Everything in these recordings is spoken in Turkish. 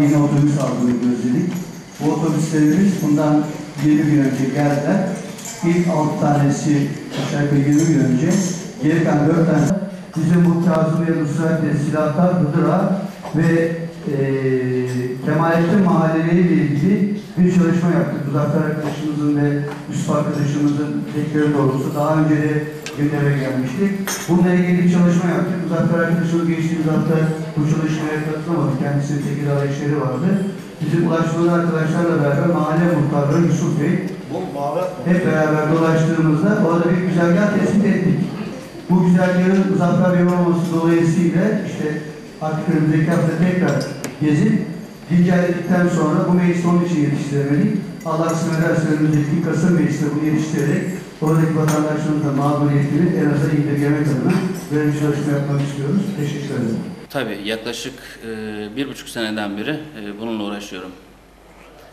Yeni otobüs almayı gözledik. Bu otobüslerimiz bundan 20 gün önce geldiler. İlk 6 tanesi aşağı yukarı 20 gün önce. Geri kalan 4 tane bizim bu Kazım ve ve Silahlar Hıdıra ve eee Kemalettin mahalleleriyle ilgili bir çalışma yaptık. Muzaffer arkadaşımızın ve Yusuf arkadaşımızın tekleri doğrusu daha önce de gündeme gelmiştik. Bununla ilgili bir çalışma yaptık. Muzaffer arkadaşımız geçtiğimiz hafta bu çalışmaya katılamadı. Kendisinin Tekirdağ işleri vardı. Bizim ulaşmalı arkadaşlarla beraber mahalle muhtarları Yusuf Bey hep beraber dolaştığımızda orada bir güzergah tespit ettik. Bu güzergahın Muzaffer Bey olması dolayısıyla işte artık önümüzdeki hafta tekrar gezip güncelledikten sonra bu meclis onun için yetiştiremedik. Allah kısmet ederse önümüzdeki Kasım Meclisi'ne bunu yetiştirerek oradaki vatandaşlarımızın mağduriyetini en aza indirgemek adına böyle bir çalışma yapmak istiyoruz. Teşekkür ederim. Tabii yaklaşık e, bir buçuk seneden beri e, bununla uğraşıyorum.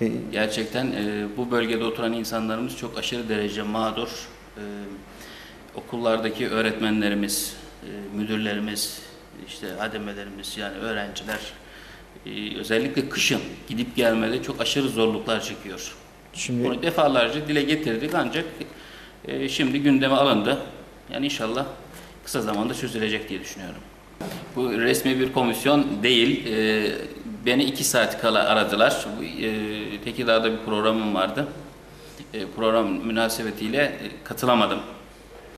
E, Gerçekten e, bu bölgede oturan insanlarımız çok aşırı derece mağdur. E, okullardaki öğretmenlerimiz, e, müdürlerimiz, işte hademelerimiz yani öğrenciler özellikle kışın gidip gelmede çok aşırı zorluklar çekiyor. Şimdi Bunu defalarca dile getirdik ancak e, şimdi gündeme alındı. Yani inşallah kısa zamanda çözülecek diye düşünüyorum. Bu resmi bir komisyon değil. E, beni iki saat kala aradılar. E, Tekirdağ'da bir programım vardı. E, program münasebetiyle e, katılamadım.